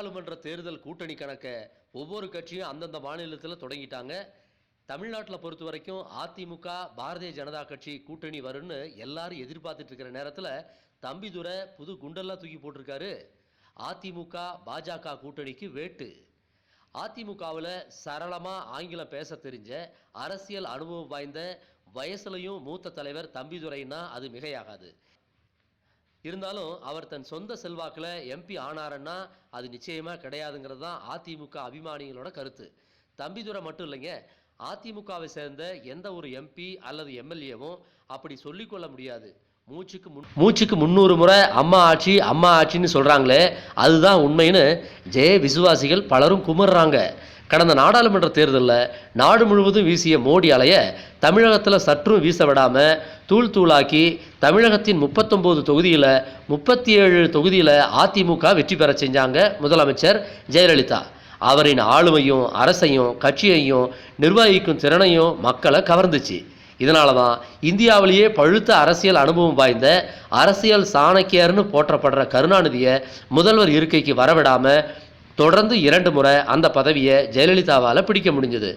நாடாளுமன்ற தேர்தல் கூட்டணி கணக்கை ஒவ்வொரு கட்சியும் அந்தந்த மாநிலத்தில் தொடங்கிட்டாங்க. தமிழ்நாட்டில் பொறுத்த வரைக்கும் அதிமுக பாரதிய ஜனதா கட்சி கூட்டணி வரும்னு எல்லாரும் எதிர்பார்த்துட்டு இருக்கிற நேரத்தில் தம்பிதுரை புது குண்டெல்லாம் தூக்கி போட்டிருக்காரு. அதிமுக பாஜக கூட்டணிக்கு வேட்டு. அதிமுகவில் சரளமாக ஆங்கிலம் பேச தெரிஞ்ச அரசியல் அனுபவம் வாய்ந்த வயசுலையும் மூத்த தலைவர் தம்பிதுரைன்னா அது மிகையாகாது. இருந்தாலும் அவர் தன் சொந்த செல்வாக்கில் எம்பி ஆனாருன்னா அது நிச்சயமாக கிடையாதுங்கிறது தான் அதிமுக அபிமானிகளோட கருத்து. தம்பிதுரை மட்டும் இல்லைங்க அதிமுகவை சேர்ந்த எந்த ஒரு எம்பி அல்லது எம்எல்ஏவும் அப்படி சொல்லிக்கொள்ள முடியாது. மூச்சுக்கு முன் மூச்சுக்கு முந்நூறு முறை அம்மா ஆட்சி அம்மா ஆட்சின்னு சொல்கிறாங்களே அதுதான் உண்மைன்னு ஜெய விசுவாசிகள் பலரும் குமர்றாங்க கடந்த நாடாளுமன்ற தேர்தலில் நாடு முழுவதும் வீசிய மோடி அலைய தமிழகத்தில் சற்றும் வீச விடாமல் தூள் தூளாக்கி தமிழகத்தின் முப்பத்தொம்போது தொகுதியில் முப்பத்தி ஏழு தொகுதியில் அதிமுக வெற்றி பெற செஞ்சாங்க முதலமைச்சர் ஜெயலலிதா. அவரின் ஆளுமையும் அரசையும் கட்சியையும் நிர்வகிக்கும் திறனையும் மக்களை கவர்ந்துச்சு. இதனால தான் இந்தியாவிலேயே பழுத்த அரசியல் அனுபவம் வாய்ந்த அரசியல் சாணக்கியர்னு போற்றப்படுற கருணாநிதியை முதல்வர் இருக்கைக்கு வரவிடாமல் தொடர்ந்து இரண்டு முறை அந்த பதவியை ஜெயலலிதாவால் பிடிக்க முடிஞ்சது.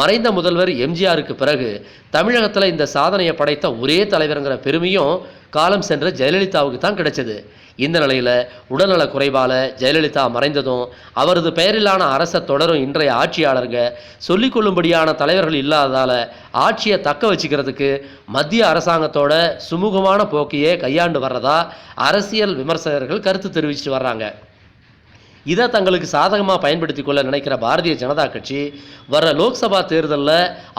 மறைந்த முதல்வர் எம்ஜிஆருக்கு பிறகு தமிழகத்தில் இந்த சாதனையை படைத்த ஒரே தலைவருங்கிற பெருமையும் காலம் சென்ற ஜெயலலிதாவுக்கு தான் கிடைச்சது. இந்த நிலையில் உடல்நல குறைவால் ஜெயலலிதா மறைந்ததும் அவரது பெயரிலான அரசை தொடரும் இன்றைய ஆட்சியாளருங்க சொல்லிக்கொள்ளும்படியான தலைவர்கள் இல்லாததால் ஆட்சியை தக்க வச்சுக்கிறதுக்கு மத்திய அரசாங்கத்தோட சுமூகமான போக்கையே கையாண்டு வர்றதா அரசியல் விமர்சகர்கள் கருத்து தெரிவிச்சுட்டு வர்றாங்க. இதை தங்களுக்கு சாதகமாக பயன்படுத்தி கொள்ள நினைக்கிற பாரதிய ஜனதா கட்சி வர லோக்சபா தேர்தலில்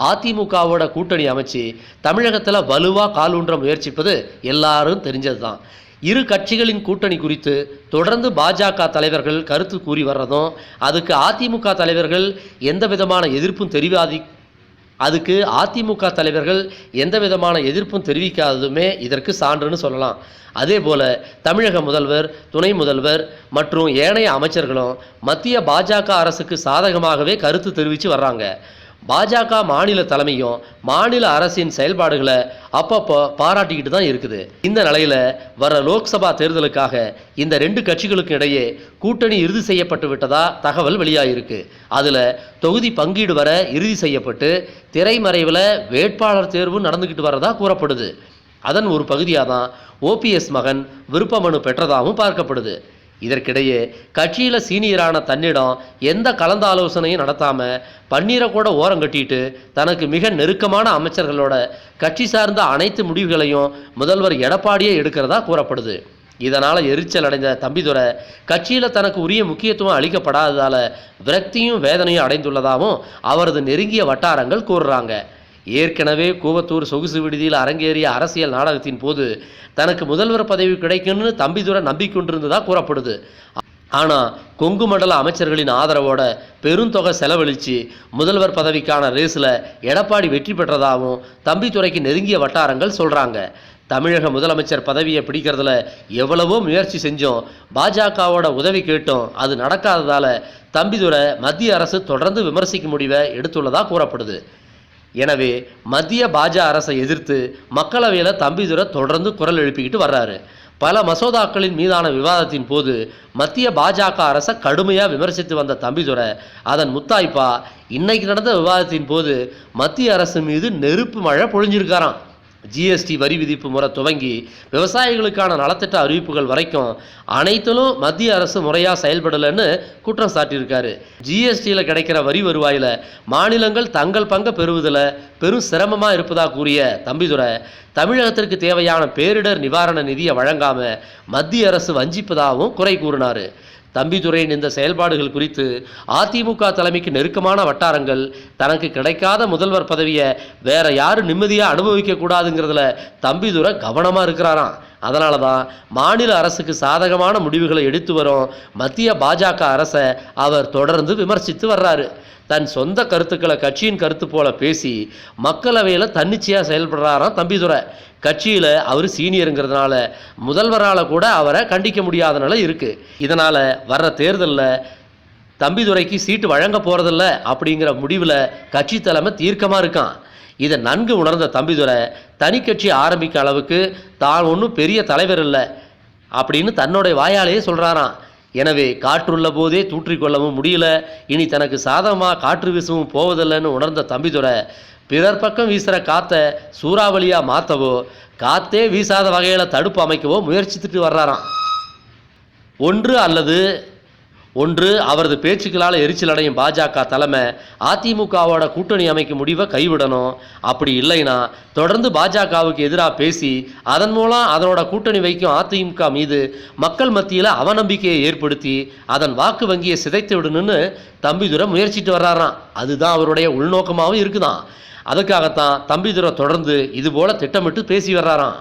அதிமுகவோட கூட்டணி அமைச்சு தமிழகத்தில் வலுவாக காலூன்ற முயற்சிப்பது எல்லாரும் தெரிஞ்சது தான் இரு கட்சிகளின் கூட்டணி குறித்து தொடர்ந்து பாஜக தலைவர்கள் கருத்து கூறி வர்றதும் அதுக்கு அதிமுக தலைவர்கள் எந்த விதமான எதிர்ப்பும் தெரிவாதி அதுக்கு அதிமுக தலைவர்கள் எந்த விதமான எதிர்ப்பும் தெரிவிக்காததுமே இதற்கு சான்றுன்னு சொல்லலாம். அதே போல் தமிழக முதல்வர் துணை முதல்வர் மற்றும் ஏனைய அமைச்சர்களும் மத்திய பாஜக அரசுக்கு சாதகமாகவே கருத்து தெரிவித்து வர்றாங்க. பாஜக மாநில தலைமையும் மாநில அரசின் செயல்பாடுகளை அப்பப்போ பாராட்டிக்கிட்டு தான் இருக்குது. இந்த நிலையில் வர லோக்சபா தேர்தலுக்காக இந்த ரெண்டு கட்சிகளுக்கு இடையே கூட்டணி இறுதி செய்யப்பட்டு விட்டதா தகவல் வெளியாகிருக்கு அதில் தொகுதி பங்கீடு வர இறுதி செய்யப்பட்டு திரைமறைவில் வேட்பாளர் தேர்வு நடந்துக்கிட்டு வரதா கூறப்படுது. அதன் ஒரு பகுதியாக தான் ஓபிஎஸ் மகன் விருப்ப மனு பெற்றதாகவும் பார்க்கப்படுது. இதற்கிடையே கட்சியில் சீனியரான தன்னிடம் எந்த கலந்த ஆலோசனையும் நடத்தாமல் பன்னீரை கூட ஓரம் கட்டிட்டு தனக்கு மிக நெருக்கமான அமைச்சர்களோட கட்சி சார்ந்த அனைத்து முடிவுகளையும் முதல்வர் எடப்பாடியே எடுக்கிறதா கூறப்படுது. இதனால் எரிச்சல் அடைந்த தம்பிதுரை கட்சியில் தனக்கு உரிய முக்கியத்துவம் அளிக்கப்படாததால் விரக்தியும் வேதனையும் அடைந்துள்ளதாகவும் அவரது நெருங்கிய வட்டாரங்கள் கூறுறாங்க. ஏற்கனவே கூவத்தூர் சொகுசு விடுதியில் அரங்கேறிய அரசியல் நாடகத்தின் போது தனக்கு முதல்வர் பதவி கிடைக்கும்னு தம்பிதுரை நம்பிக்கொண்டிருந்ததா கூறப்படுது. ஆனால் கொங்கு மண்டல அமைச்சர்களின் ஆதரவோட பெருந்தொகை செலவழித்து முதல்வர் பதவிக்கான ரேஸில் எடப்பாடி வெற்றி பெற்றதாகவும் தம்பித்துறைக்கு நெருங்கிய வட்டாரங்கள் சொல்கிறாங்க தமிழக முதலமைச்சர் பதவியை பிடிக்கிறதுல எவ்வளவோ முயற்சி செஞ்சோம். பாஜகவோட உதவி கேட்டோம். அது நடக்காததால் தம்பிதுரை மத்திய அரசு தொடர்ந்து விமர்சிக்கும் முடிவை எடுத்துள்ளதாக கூறப்படுது. எனவே மத்திய பாஜ அரசை எதிர்த்து மக்களவையில் தம்பிதுரை தொடர்ந்து குரல் எழுப்பிக்கிட்டு வர்றாரு. பல மசோதாக்களின் மீதான விவாதத்தின் போது மத்திய பாஜக அரசை கடுமையாக விமர்சித்து வந்த தம்பிதுரை அதன் முத்தாய்ப்பா இன்னைக்கு நடந்த விவாதத்தின் போது மத்திய அரசு மீது நெருப்பு மழை பொழிஞ்சிருக்காராம். ஜிஎஸ்டி வரி விதிப்பு முறை துவங்கி விவசாயிகளுக்கான நலத்திட்ட அறிவிப்புகள் வரைக்கும் அனைத்திலும் மத்திய அரசு முறையாக செயல்படலைன்னு குற்றம் சாட்டியிருக்காரு. ஜிஎஸ்டியில் கிடைக்கிற வரி வருவாயில் மாநிலங்கள் தங்கள் பங்கை பெறுவதில் பெரும் சிரமமாக இருப்பதாக கூறிய தம்பிதுரை தமிழகத்திற்கு தேவையான பேரிடர் நிவாரண நிதியை வழங்காமல் மத்திய அரசு வஞ்சிப்பதாகவும் குறை கூறினார். தம்பிதுரையின் இந்த செயல்பாடுகள் குறித்து அதிமுக தலைமைக்கு நெருக்கமான வட்டாரங்கள் தனக்கு கிடைக்காத முதல்வர் பதவியை வேற யாரும் நிம்மதியாக அனுபவிக்க கூடாதுங்கிறதுல தம்பிதுரை கவனமாக இருக்கிறாராம். அதனால தான் மாநில அரசுக்கு சாதகமான முடிவுகளை எடுத்து வரும் மத்திய பாஜக அரசை அவர் தொடர்ந்து விமர்சித்து வர்றாரு. தன் சொந்த கருத்துக்களை கட்சியின் கருத்து போல பேசி மக்களவையில் தன்னிச்சையாக செயல்படுறாராம் தம்பிதுரை. கட்சியில் அவர் சீனியருங்கிறதுனால முதல்வரால் கூட அவரை கண்டிக்க முடியாத நிலை இருக்குது இதனால் வர்ற தேர்தலில் தம்பிதுரைக்கு சீட்டு வழங்க போகிறதில்ல அப்படிங்கிற முடிவில் கட்சி தலைமை தீர்க்கமாக இருக்கான். இதை நன்கு உணர்ந்த தம்பிதுரை தனி கட்சி ஆரம்பிக்க அளவுக்கு தான் ஒன்றும் பெரிய தலைவர் இல்லை அப்படின்னு தன்னுடைய வாயாலேயே சொல்கிறாராம் எனவே காற்றுள்ள போதே தூற்றிக்கொள்ளவும் முடியல. இனி தனக்கு சாதகமாக காற்று வீசவும் போவதில்லைன்னு உணர்ந்த தம்பிதுரை பிறர் பக்கம் வீசுகிற காற்றை சூறாவளியாக மாற்றவோ காற்றே வீசாத வகையில் தடுப்பு அமைக்கவோ முயற்சித்துட்டு வர்றாராம். ஒன்று அல்லது ஒன்று அவரது பேச்சுக்களால் எரிச்சல் அடையும் பாஜக தலைமை அதிமுகவோட கூட்டணி அமைக்கும் முடிவை கைவிடணும். அப்படி இல்லைன்னா தொடர்ந்து பாஜகவுக்கு எதிராக பேசி அதன் மூலம் அதனோட கூட்டணி வைக்கும் அதிமுக மீது மக்கள் மத்தியில் அவநம்பிக்கையை ஏற்படுத்தி அதன் வாக்கு வங்கியை சிதைத்து விடணும்னு தம்பிதுரை முயற்சிட்டு வர்றாராம். அதுதான் அவருடைய உள்நோக்கமாகவும் இருக்குதான். அதுக்காகத்தான் தம்பிதுரை தொடர்ந்து இதுபோல் திட்டமிட்டு பேசி வர்றாராம்.